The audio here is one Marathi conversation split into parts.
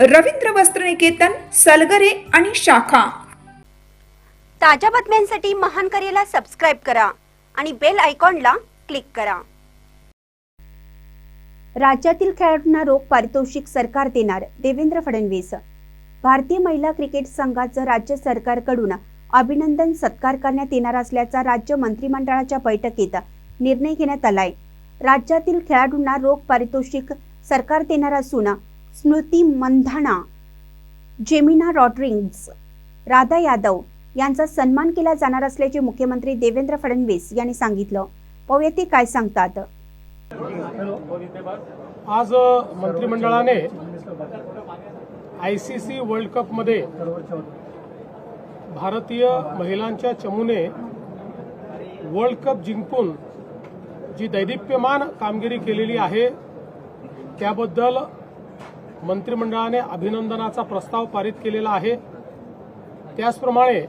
रवींद्र वस्त्रनिकेतन सलगरे आणि शाखा. ताज्या बातम्यांसाठी महान करेला सबस्क्राईब करा आणि बेल आयकॉनला क्लिक करा. राज्यातील खेळाडूंना रोख पारितोषिक सरकार देणार देवेंद्र फडणवीस. भारतीय महिला क्रिकेट संघाचं राज्य सरकारकडून अभिनंदन सत्कार करण्यात येणार असल्याचा राज्य मंत्रिमंडळाच्या बैठकीत निर्णय घेण्यात आलाय. राज्यातील खेळाडूंना रोख पारितोषिक सरकार देणार असून स्मृती मंधाना जेमिना रॉड्रिंग्ज राधा यादव यांचा सन्मान केला जाणार असल्याचे मुख्यमंत्री देवेंद्र फडणवीस यांनी सांगितलं. पाहूया ते काय सांगतात. आज मंत्रिमंडळाने आय सी सी वर्ल्ड कपमध्ये भारतीय महिलांच्या चमूने वर्ल्ड कप जिंकून जी दैदिप्यमान कामगिरी केलेली आहे त्याबद्दल मंत्रिमंडळाने अभिनंदनाचा प्रस्ताव पारित केलेला आहे. त्याचप्रमाणे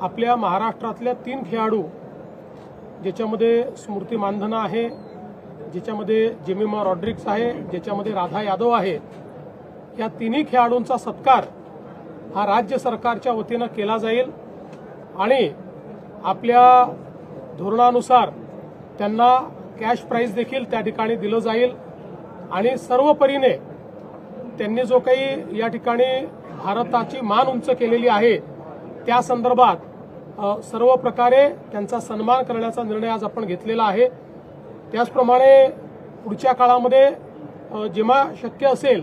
आपल्या महाराष्ट्रातल्या तीन खेळाडू ज्याच्यामध्ये स्मृती मानधना आहे ज्याच्यामध्ये जेमिमा रॉड्रिक्स आहे ज्याच्यामध्ये राधा यादव आहे या तिन्ही खेळाडूंचा सत्कार हा राज्य सरकारच्या वतीनं केला जाईल आणि आपल्या धोरणानुसार त्यांना कॅश प्राईज देखील त्या ठिकाणी दिलं जाईल. आणि सर्व परीने त्यांनी जो काही या ठिकाणी भारताची मान उंच केलेली आहे त्या संदर्भात सर्व प्रकारे त्यांचा सन्मान करण्याचा निर्णय आज आपण घेतलेला आहे. त्याचप्रमाणे पुढच्या काळामध्ये जेव्हा शक्य असेल